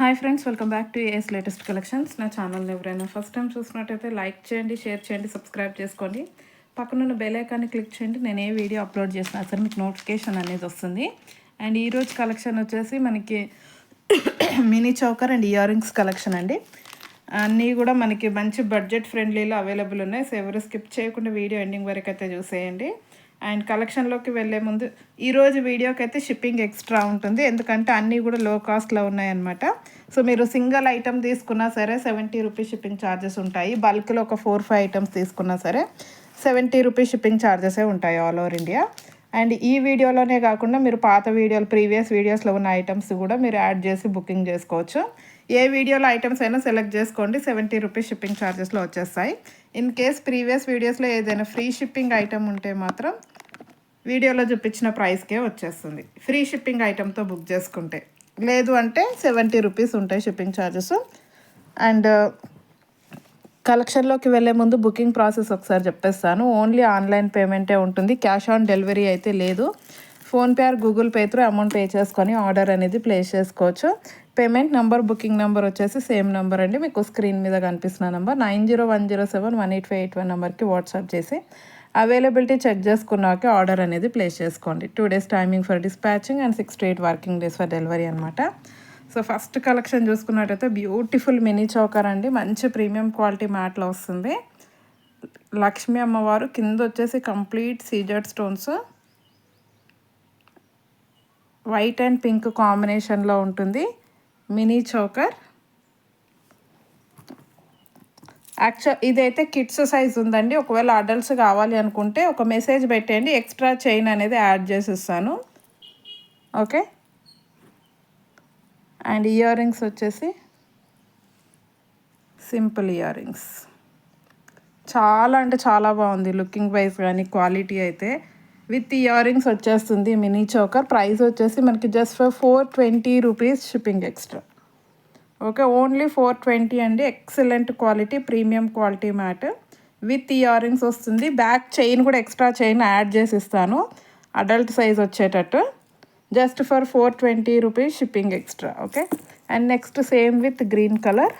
Hi friends welcome back to A S latest collections నా ఛానల్ని ఎవరైనా ఫస్ట్ టైం చూసినట్టయితే లైక్ చేయండి షేర్ చేయండి సబ్స్క్రైబ్ చేసుకోండి. పక్కనున్న బెల్ ఐకాన్ని క్లిక్ చేయండి. నేను ఏ వీడియో అప్లోడ్ చేసినా సరే మీకు నోటిఫికేషన్ అనేది వస్తుంది. అండ్ ఈరోజు కలెక్షన్ వచ్చేసి మనకి mini choker and ear rings collection అండి. అన్నీ కూడా మనకి మంచి బడ్జెట్ ఫ్రెండ్లీలో అవైలబుల్ ఉన్నాయి. సో ఎవరు స్కిప్ చేయకుండా వీడియో ఎండింగ్ వరకు అయితే చూసేయండి. అండ్ కలెక్షన్లోకి వెళ్ళే ముందు ఈరోజు వీడియోకి అయితే షిప్పింగ్ ఎక్స్ట్రా ఉంటుంది. ఎందుకంటే అన్నీ కూడా లో కాస్ట్లో ఉన్నాయన్నమాట. సో మీరు సింగిల్ ఐటమ్ తీసుకున్నా సరే సెవెంటీ రూపీస్ షిప్పింగ్ ఛార్జెస్ ఉంటాయి. బల్క్లో ఒక ఫోర్ ఫైవ్ ఐటమ్స్ తీసుకున్నా సరే సెవెంటీ రూపీస్ షిప్పింగ్ ఛార్జెసే ఉంటాయి ఆల్ ఓవర్ ఇండియా. అండ్ ఈ వీడియోలోనే కాకుండా మీరు పాత వీడియోలు ప్రీవియస్ వీడియోస్లో ఉన్న ఐటమ్స్ కూడా మీరు యాడ్ చేసి బుకింగ్ చేసుకోవచ్చు. ఏ వీడియోలో ఐటమ్స్ అయినా సెలెక్ట్ చేసుకోండి. సెవెంటీ రూపీస్ షిప్పింగ్ ఛార్జెస్లో వచ్చేస్తాయి. ఇన్ కేస్ ప్రీవియస్ వీడియోస్లో ఏదైనా ఫ్రీ షిప్పింగ్ ఐటమ్ ఉంటే మాత్రం వీడియోలో చూపించిన ప్రైస్కే వచ్చేస్తుంది. ఫ్రీ షిప్పింగ్ ఐటెంతో బుక్ చేసుకుంటే. లేదు అంటే సెవెంటీ రూపీస్ ఉంటాయి షిప్పింగ్ ఛార్జెస్ అండ్ కలెక్షన్లోకి వెళ్ళే ముందు బుకింగ్ ప్రాసెస్ ఒకసారి చెప్పేస్తాను. ఓన్లీ ఆన్లైన్ పేమెంటే ఉంటుంది. క్యాష్ ఆన్ డెలివరీ అయితే లేదు. PhonePe or Google Pay through amount pay చేసుకొని ఆర్డర్ అనేది ప్లేస్ చేసుకోవచ్చు. పేమెంట్ నెంబర్ బుకింగ్ నెంబర్ వచ్చేసి సేమ్ నెంబర్ అండి. మీకు స్క్రీన్ మీద కనిపిస్తున్న number. Nine zero one zero seven one eight five eight one నెంబర్కి వాట్సాప్ చేసి అవైలబిలిటీ చెక్ చేసుకున్నాక ఆర్డర్ అనేది ప్లేస్ చేసుకోండి. Two days timing for dispatching and six to eight working days for delivery అనమాట సో ఫస్ట్ కలెక్షన్ చూసుకున్నట్టయితే beautiful mini choker అండి. మంచి premium quality మ్యాట్లో వస్తుంది. లక్ష్మీ అమ్మవారు కింద వచ్చేసి కంప్లీట్ సీజర్డ్ స్టోన్స్. వైట్ అండ్ పింక్ కాంబినేషన్లో ఉంటుంది. Mini choker. యాక్చువల్ ఇదైతే కిడ్స్ సైజ్ ఉందండి. ఒకవేళ అడల్ట్స్ కావాలి అనుకుంటే ఒక మెసేజ్ పెట్టేయండి. ఎక్స్ట్రా చైన్ అనేది యాడ్ చేసి ఇస్తాను ఓకే అండ్ ఇయర్ రింగ్స్ వచ్చేసి సింపుల్ ఇయర్ రింగ్స్ చాలా అంటే చాలా బాగుంది. లుకింగ్ వైజ్ కానీ క్వాలిటీ అయితే. విత్ ఇయర్ రింగ్స్ వచ్చేస్తుంది మినీ చోకర్ ప్రైస్ వచ్చేసి మనకి just for four twenty rupees shipping extra okay only four twenty అండి. Excellent quality premium quality matte with earrings వస్తుంది. బ్యాక్ చైన్ కూడా ఎక్స్ట్రా చైన్ యాడ్ చేసి ఇస్తాను అడల్ట్ సైజ్ వచ్చేటట్టు. Just for four twenty rupees shipping extra okay and next same with green colour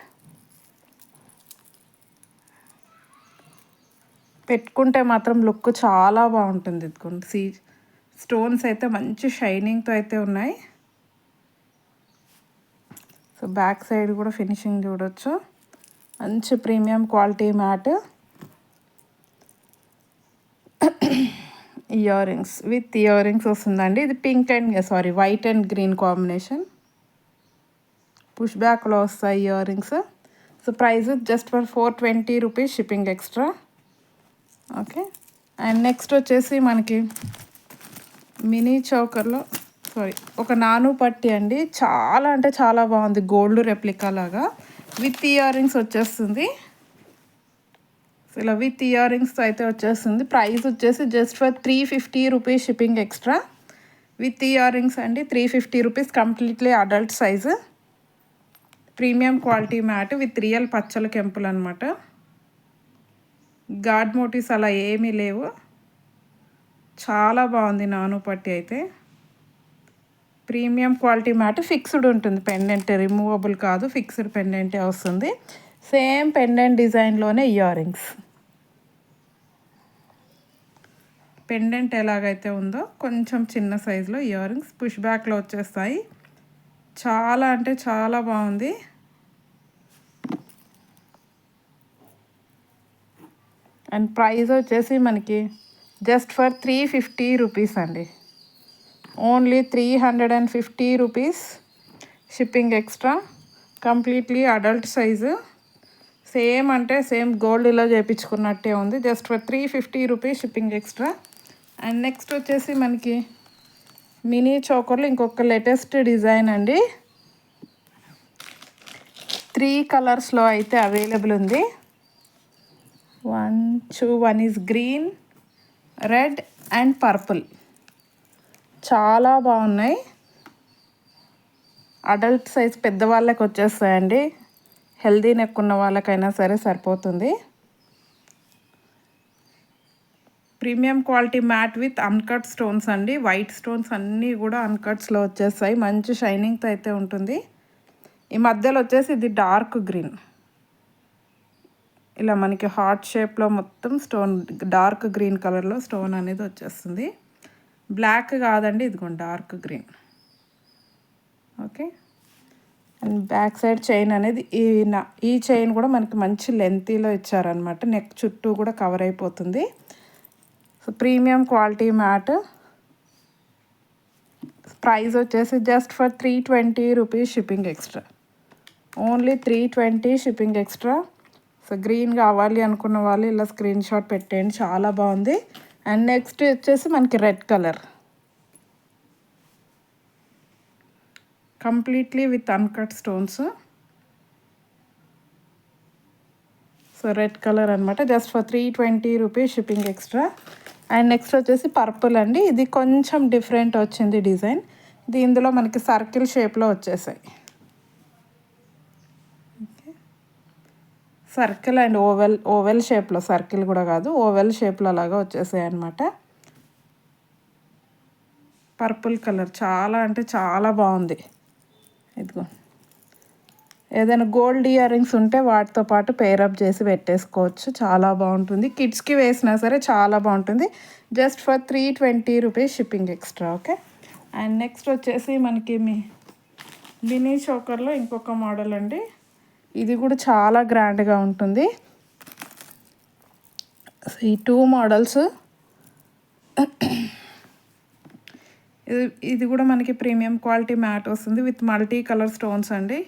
పెట్టుకుంటే మాత్రం look చాలా బాగుంటుంది. ఇదిగోండి. సీ స్టోన్స్ అయితే మంచి షైనింగ్తో అయితే ఉన్నాయి. సో బ్యాక్ సైడ్ కూడా ఫినిషింగ్ చూడొచ్చు. మంచి premium quality matte. Earrings with earrings వస్తుందండి. ఇది pink and sorry white and green combination. Push బ్యాక్లో వస్తాయి earrings so price just for four twenty rupees shipping extra. Okay and next వచ్చేసి మనకి mini చౌకర్లో sorry ఒక నాను పట్టి అండి. చాలా అంటే చాలా బాగుంది. గోల్డ్ రెప్లికా లాగా. విత్ ఇయర్ రింగ్స్ వచ్చేస్తుంది. ఇలా విత్ ఇయర్ రింగ్స్ అయితే వచ్చేస్తుంది. ప్రైస్ వచ్చేసి just for three fifty rupees shipping extra with earrings అండి three fifty rupees completely adult size premium quality matte with real పచ్చల కెంపులు అనమాట గాడ్ మోటివ్స్ అలా ఏమీ లేవు. చాలా బాగుంది నాను పట్టి అయితే. ప్రీమియం క్వాలిటీ మ్యాట్ ఫిక్స్డ్ ఉంటుంది. పెండెంట్ రిమూవబుల్ కాదు ఫిక్స్డ్ పెండెంటే వస్తుంది. సేమ్ పెండెంట్ డిజైన్లోనే ఇయర్ రింగ్స్ పెండెంట్ ఎలాగైతే ఉందో కొంచెం చిన్న సైజులో ఇయర్ రింగ్స్ పుష్ బ్యాక్లో వచ్చేస్తాయి. చాలా అంటే చాలా బాగుంది. అండ్ ప్రైస్ వచ్చేసి మనకి just for three fifty rupees అండి. Only three hundred and fifty rupees shipping extra completely adult size. Same అంటే సేమ్ గోల్డ్లో చేయించుకున్నట్టే ఉంది. Just for three fifty rupees shipping extra. And next వచ్చేసి మనకి మినీ చోకర్లు ఇంకొక లేటెస్ట్ డిజైన్ అండి. త్రీ కలర్స్లో అయితే అవైలబుల్ ఉంది. One two one is green red and purple చాలా బాగున్నాయి. అడల్ట్ సైజ్ పెద్దవాళ్ళకి వచ్చేస్తాయండి. హెల్దీ నెక్ ఉన్న వాళ్ళకైనా సరే సరిపోతుంది. Premium quality matte with uncut stones అండి. వైట్ స్టోన్స్ అన్నీ కూడా అన్కట్స్లో వచ్చేస్తాయి. మంచి షైనింగ్తో అయితే ఉంటుంది. ఈ మధ్యలో వచ్చేసి ఇది డార్క్ గ్రీన్ ఇలా మనకి హార్ట్ షేప్లో మొత్తం స్టోన్ డార్క్ గ్రీన్ కలర్లో స్టోన్ అనేది వచ్చేస్తుంది. బ్లాక్ కాదండి ఇదిగోండి dark green. Okay? And back side chain అనేది ఈ నా ఈ చైన్ కూడా మనకి మంచి లెంతీలో ఇచ్చారనమాట నెక్ చుట్టూ కూడా కవర్ అయిపోతుంది. So premium quality matte. Price వచ్చేసి just for three twenty rupees shipping extra. Only three twenty shipping extra. So green కావాలి అనుకున్న వాళ్ళు ఇలా స్క్రీన్ షాట్ పెట్టేయండి. చాలా బాగుంది. అండ్ నెక్స్ట్ వచ్చేసి మనకి red colour. Completely with uncut stones. So red colour అనమాట just for three twenty rupees shipping extra. And next వచ్చేసి పర్పుల్ అండి. ఇది కొంచెం డిఫరెంట్ వచ్చింది డిజైన్. ఇది ఇందులో మనకి సర్కిల్ షేప్లో వచ్చేసాయి. సర్కిల్ అండ్ ఓవెల్ ఓవెల్ షేప్లో సర్కిల్ కూడా కాదు ఓవెల్ షేప్లో అలాగా వచ్చేసాయి అనమాట పర్పుల్ కలర్ చాలా అంటే చాలా బాగుంది. ఇదిగో. ఏదైనా గోల్డ్ ఇయర్ రింగ్స్ ఉంటే వాటితో పాటు పేరప్ చేసి పెట్టేసుకోవచ్చు. చాలా బాగుంటుంది. కిడ్స్కి వేసినా సరే చాలా బాగుంటుంది. Just for three twenty rupees shipping extra okay? And next వచ్చేసి మనకి మీ మినీ చోకర్లో ఇంకొక మోడల్ అండి. ఇది కూడా చాలా గ్రాండ్గా ఉంటుంది. ఈ టూ మోడల్స్ ఇది ఇది కూడా మనకి ప్రీమియం క్వాలిటీ మ్యాట్ వస్తుంది విత్ మల్టీ కలర్ స్టోన్స్ అండి.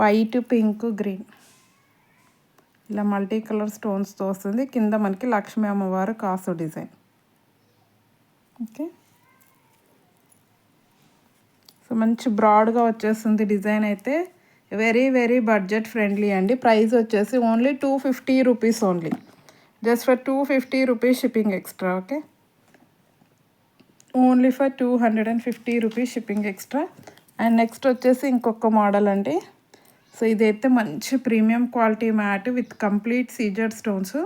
వైట్ పింక్ గ్రీన్ ఇలా మల్టీ కలర్ స్టోన్స్తో వస్తుంది. కింద మనకి లక్ష్మీ అమ్మవారు కాసు డిజైన్. ఓకే? సో మంచి బ్రాడ్గా వచ్చేస్తుంది డిజైన్ అయితే. వెరీ వెరీ బడ్జెట్ ఫ్రెండ్లీ అండి. ప్రైస్ వచ్చేసి only two fifty rupees only just for two fifty rupees shipping extra okay only for two hundred and fifty rupees shipping extra and next వచ్చేసి ఇంకొక model అండి. So ఇదైతే మంచి premium quality matte with complete Caesar stones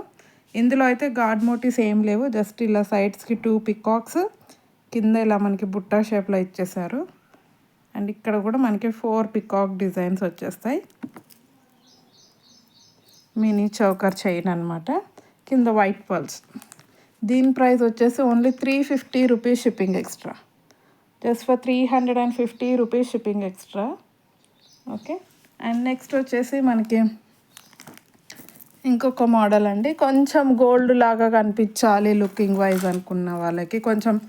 ఇందులో అయితే God మోటీస్ ఏం లేవు. Just ఇలా సైడ్స్కి టూ పికాక్స్ కింద ఇలా మనకి బుట్టా షేప్లో ఇచ్చేసారు. అండ్ ఇక్కడ కూడా మనకి ఫోర్ పికాక్ డిజైన్స్ వచ్చేస్తాయి. మినీ చౌకర్ చైన్ అనమాట కింద వైట్ పల్స్. దీని ప్రైస్ వచ్చేసి only three fifty rupees shipping extra. Just for three hundred and fifty rupees shipping extra. Okay? And next వచ్చేసి మనకి ఇంకొక మోడల్ అండి. కొంచెం గోల్డ్ లాగా కనిపించాలి లుకింగ్ వైజ్ అనుకున్న వాళ్ళకి. కొంచెం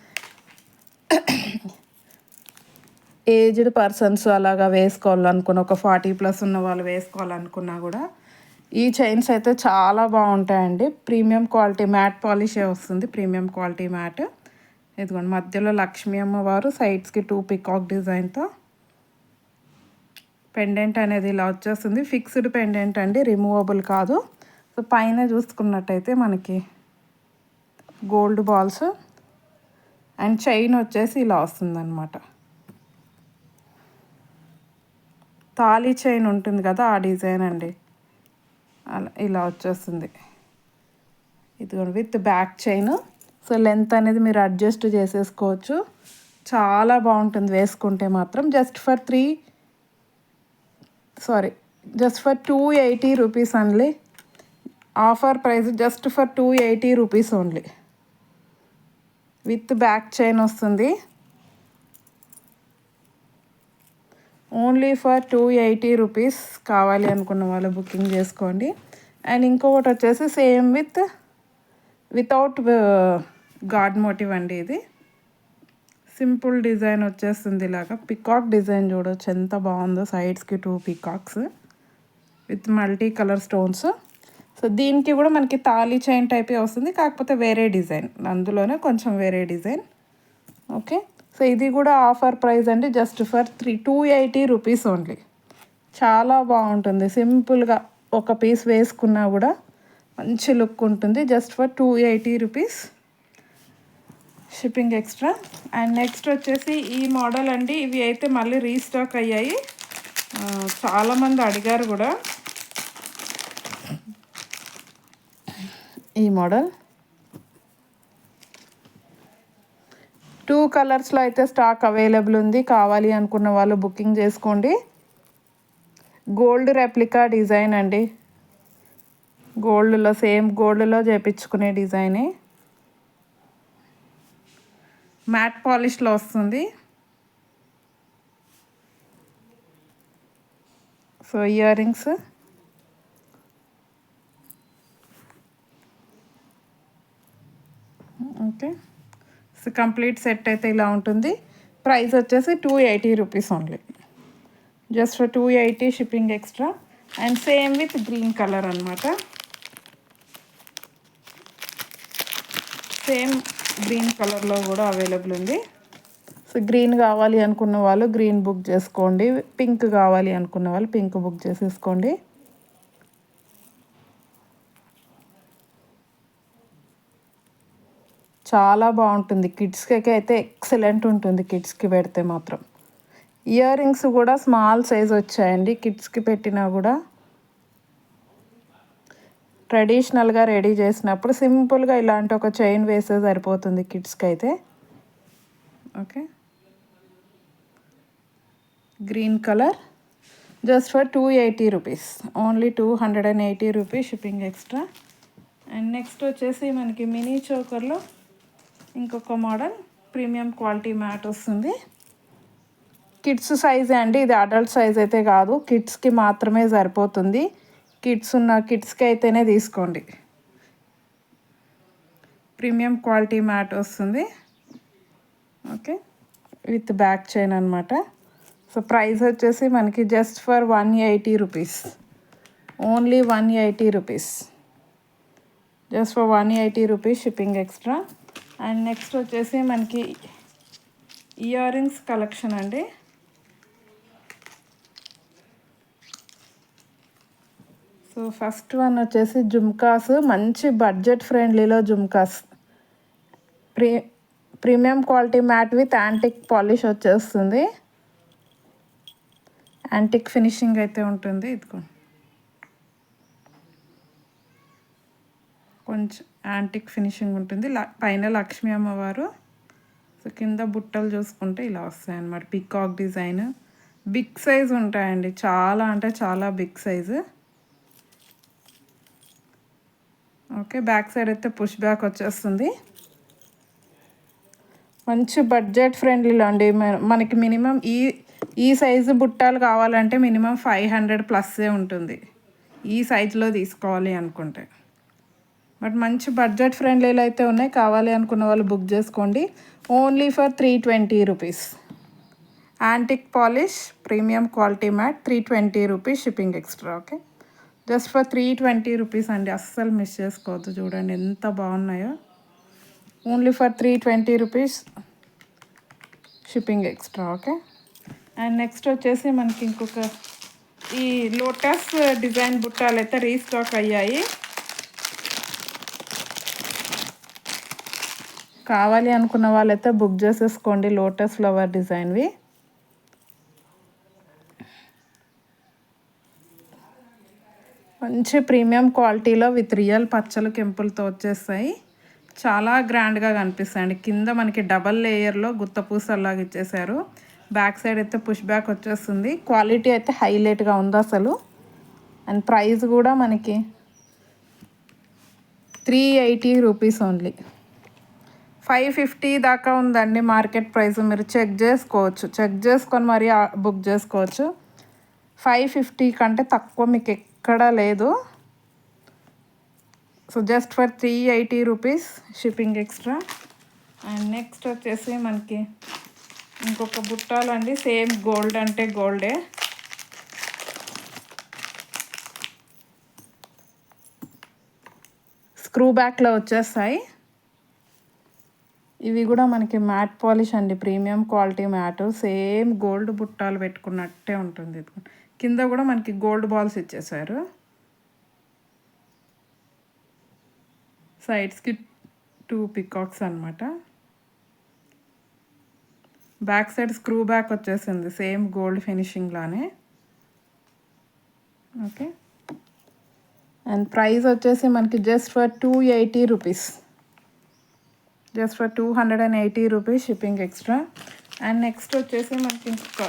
ఏజ్డ్ పర్సన్స్ అలాగా వేసుకోవాలనుకున్న ఒక ఫార్టీ ప్లస్ ఉన్న వాళ్ళు వేసుకోవాలనుకున్నా కూడా ఈ చైన్స్ అయితే చాలా బాగుంటాయండి. ప్రీమియం క్వాలిటీ మ్యాట్ పాలిషే వస్తుంది. Premium quality matte. ఇదిగోండి మధ్యలో లక్ష్మీ అమ్మవారు సైడ్స్కి టూ పికాక్ డిజైన్తో పెండెంట్ అనేది ఇలా వచ్చేస్తుంది. ఫిక్స్డ్ పెండెంట్ అండి రిమూవబుల్ కాదు. సో పైన చూసుకున్నట్టయితే మనకి గోల్డ్ బాల్స్ అండ్ చైన్ వచ్చేసి ఇలా వస్తుందన్నమాట. తాళీ చైన్ ఉంటుంది కదా ఆ డిజైన్ అండి. అలా ఇలా వచ్చేస్తుంది. ఇదిగోండి with back chain. So length అనేది మీరు అడ్జస్ట్ చేసేసుకోవచ్చు. చాలా బాగుంటుంది వేసుకుంటే మాత్రం. Just for three sorry just for two eighty rupees only offer price just for two eighty rupees only. With back chain వస్తుంది. Only for two eighty rupees కావాలి అనుకున్న వాళ్ళు బుకింగ్ చేసుకోండి. అండ్ ఇంకొకటి వచ్చేసి same with without god motive అండి ఇది. Simple design వచ్చేస్తుంది ఇలాగా. పికాక్ డిజైన్ చూడవచ్చు ఎంత బాగుందో సైడ్స్కి two peacocks with multi colour stones. So దీనికి కూడా మనకి తాళీ చైన్ టైపే వస్తుంది. కాకపోతే వేరే డిజైన్. అందులోనే కొంచెం వేరే డిజైన్. ఓకే? సో ఇది కూడా ఆఫర్ ప్రైస్ అండి just for three two eighty rupees only చాలా బాగుంటుంది. సింపుల్గా ఒక పీస్ వేసుకున్నా కూడా మంచి లుక్ ఉంటుంది. Just for two eighty rupees shipping extra and next వచ్చేసి ఈ మోడల్ అండి. ఇవి అయితే మళ్ళీ రీస్టాక్ అయ్యాయి. చాలామంది అడిగారు కూడా. ఈ మోడల్ టూ కలర్స్లో అయితే స్టాక్ అవైలబుల్ ఉంది. కావాలి అనుకున్న వాళ్ళు బుకింగ్ చేసుకోండి. గోల్డ్ రెప్లికా డిజైన్ అండి. గోల్డ్లో సేమ్ గోల్డ్లో చేపించుకునే డిజైనే. మ్యాట్ పాలిష్లో వస్తుంది. So ear rings okay. So complete set అయితే ఇలా ఉంటుంది. ప్రైస్ వచ్చేసి two eighty rupees only. Just two eighty shipping extra. And same with green colour అనమాట సేమ్ గ్రీన్ కలర్లో కూడా అవైలబుల్ ఉంది. సో గ్రీన్ కావాలి అనుకున్న వాళ్ళు గ్రీన్ బుక్ చేసుకోండి. పింక్ కావాలి అనుకున్న వాళ్ళు పింక్ బుక్ చేసేసుకోండి. చాలా బాగుంటుంది. కిడ్స్కి అయితే ఎక్సలెంట్ ఉంటుంది కిడ్స్కి పెడితే మాత్రం. ఇయర్ రింగ్స్ కూడా స్మాల్ సైజ్ వచ్చాయండి. కిడ్స్కి పెట్టినా కూడా ట్రెడిషనల్గా రెడీ చేసినప్పుడు సింపుల్గా ఇలాంటి ఒక చైన్ వేస్తే సరిపోతుంది కిడ్స్కి అయితే okay. Green colour. Just for two eighty rupees. Only two hundred and eighty rupees shipping extra. And next వచ్చేసి మనకి మినీ చోకర్లో ఇంకొక మోడల్ ప్రీమియం క్వాలిటీ మ్యాట్ వస్తుంది. కిడ్స్ సైజే అండి ఇది అడల్ట్ సైజ్ అయితే కాదు. కిడ్స్కి మాత్రమే సరిపోతుంది. కిడ్స్ ఉన్న కిడ్స్కి అయితేనే తీసుకోండి. ప్రీమియం క్వాలిటీ మ్యాట్ వస్తుంది. ఓకే విత్ బ్యాక్ చైన్ అనమాట సో ప్రైస్ వచ్చేసి మనకి just for one eighty rupees. Only one eighty rupees. Just for one eighty rupees shipping extra. And next వచ్చేసి మనకి ఇయర్ రింగ్స్ కలెక్షన్ అండి. సో ఫస్ట్ వన్ వచ్చేసి జుమ్కాస్ మంచి budget ఫ్రెండ్లీలో jhumkas. Pre premium quality matte with antique polish వచ్చేస్తుంది. Antique finishing అయితే ఉంటుంది ఇదిగో. కొంచెం యాంటిక్ ఫినిషింగ్ ఉంటుంది. పైన లక్ష్మీ అమ్మవారు. సో కింద బుట్టలు చూసుకుంటే ఇలా వస్తాయి అన్నమాట. పికాక్ డిజైన్ బిగ్ సైజ్ ఉంటాయండి. చాలా అంటే చాలా big size okay back side అయితే పుష్ బ్యాక్ వచ్చేస్తుంది. మంచి బడ్జెట్ ఫ్రెండ్లీలో అండి. మనకి మినిమం ఈ ఈ సైజు బుట్టాలు కావాలంటే మినిమం ఫైవ్ హండ్రెడ్ ప్లస్సే ఉంటుంది. ఈ సైజులో తీసుకోవాలి అనుకుంటే. బట్ మంచి బడ్జెట్ ఫ్రెండ్లీలు అయితే ఉన్నాయి. కావాలి అనుకున్న వాళ్ళు బుక్ చేసుకోండి. Only for three twenty rupees. Antique polish premium quality matte three twenty rupees shipping extra okay just for three twenty rupees అండి. అస్సలు మిస్ చేసుకోవద్దు చూడండి. ఎంత బాగున్నాయో. Only for three twenty rupees shipping extra okay and next వచ్చేసి మనకి ఇంకొక ఈ లోటస్ డిజైన్ బుట్టాలు అయితే రీస్టాక్ అయ్యాయి. కావాలి అనుకున్న వాళ్ళైతే బుక్ చేసేసుకోండి. లోటస్ ఫ్లవర్ డిజైన్వి మంచి ప్రీమియం క్వాలిటీలో విత్ రియల్ పచ్చలు కెంపులతో వచ్చేస్తాయి చాలా గ్రాండ్గా కనిపిస్తాయండి. కింద మనకి డబల్ లేయర్లో గుత్తపూసలాగా ఇచ్చేసారు. బ్యాక్ సైడ్ అయితే పుష్ బ్యాక్ వచ్చేస్తుంది. క్వాలిటీ అయితే హైలైట్గా ఉంది అసలు. అండ్ ప్రైస్ కూడా మనకి three eighty rupees only five fifty దాకా ఉందండి మార్కెట్ ప్రైస్. మీరు చెక్ చేసుకోవచ్చు. చెక్ చేసుకొని మరీ బుక్ చేసుకోవచ్చు. ఫైవ్ ఫిఫ్టీ కంటే తక్కువ మీకు ఎక్కడా లేదు. So just for three eighty rupees shipping extra. And next వచ్చేసి మనకి ఇంకొక బుట్టాలండి. సేమ్ గోల్డ్ అంటే గోల్డే. స్క్రూ బ్యాక్లో వచ్చేస్తాయి. ఇవి కూడా మనకి మ్యాట్ పాలిష్ అండి. Premium quality matte. Same gold బుట్టాలు పెట్టుకున్నట్టే ఉంటుంది కింద కూడా మనకి గోల్డ్ బాల్స్ ఇచ్చేసారు సైడ్స్కి టూ పికాక్స్ అనమాట బ్యాక్ సైడ్ స్క్రూ బ్యాక్ వచ్చేసింది. సేమ్ గోల్డ్ ఫినిషింగ్లానే ఓకే. అండ్ ప్రైస్ వచ్చేసి మనకి just for two eighty rupees. Just for two hundred and eighty rupees shipping extra and next వచ్చేసి మనకి ఇంకొక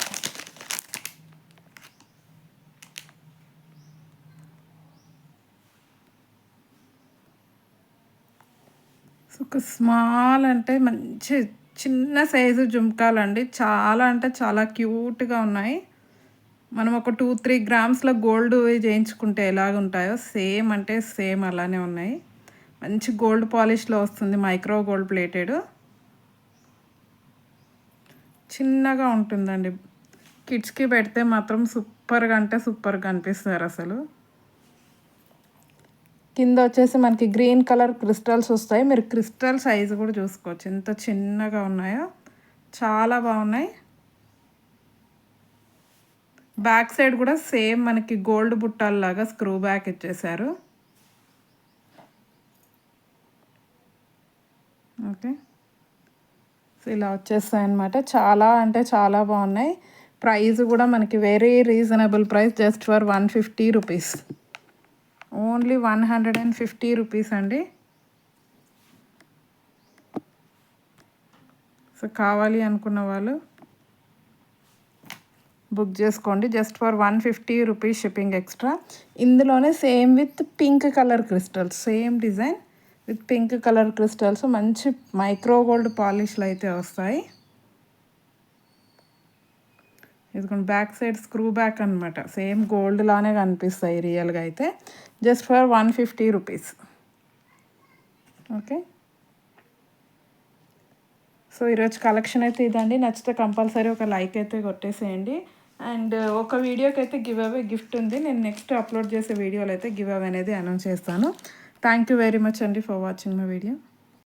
సో ఒక స్మాల్ అంటే మంచి చిన్న సైజు జుమ్కాలండి చాలా అంటే చాలా క్యూట్గా ఉన్నాయి. మనం ఒక టూ త్రీ గ్రామ్స్లో గోల్డ్ చేయించుకుంటే ఎలాగ ఉంటాయో సేమ్ అంటే సేమ్ అలానే ఉన్నాయి. మంచి గోల్డ్ పాలిష్లో వస్తుంది మైక్రో గోల్డ్ ప్లేటెడ్. చిన్నగా ఉంటుందండి. కిడ్స్కి పెడితే మాత్రం సూపర్గా అంటే సూపర్గా అనిపిస్తారు అసలు. కింద వచ్చేసి మనకి గ్రీన్ కలర్ క్రిస్టల్స్ వస్తాయి. మీరు క్రిస్టల్ సైజు కూడా చూసుకోవచ్చు. ఎంత చిన్నగా ఉన్నాయో. చాలా బాగున్నాయి. బ్యాక్ సైడ్ కూడా సేమ్ మనకి గోల్డ్ బుట్టాల్లాగా స్క్రూ బ్యాక్ ఇచ్చేసారు ఓకే. సో ఇలా వచ్చేస్తాయి అనమాట చాలా అంటే చాలా బాగున్నాయి. ప్రైస్ కూడా మనకి very reasonable price just for one fifty rupees. Only one hundred and fifty rupees అండి. సో కావాలి అనుకున్న వాళ్ళు బుక్ చేసుకోండి. Just for one fifty rupees shipping extra. ఇందులోనే same with pink colour crystals same design. With pink colour crystals మంచి micro gold పాలిష్లు అయితే వస్తాయి. ఇదిగోండి బ్యాక్ సైడ్ స్క్రూ బ్యాక్ అనమాట సేమ్ గోల్డ్ లానే కనిపిస్తాయి రియల్గా అయితే. Just for one fifty rupees. Okay. So ఈరోజు కలెక్షన్ అయితే ఇదండి. నచ్చితే కంపల్సరీ ఒక లైక్ అయితే కొట్టేసేయండి. అండ్ ఒక వీడియోకి అయితే గివ్ అవే గిఫ్ట్ ఉంది. నేను నెక్స్ట్ అప్లోడ్ చేసే వీడియోలో అయితే గివ్ అవే అనేది అనౌన్స్ చేస్తాను. థ్యాంక్ యూ వెరీ మచ్ అండి ఫర్ వాచింగ్ మై వీడియో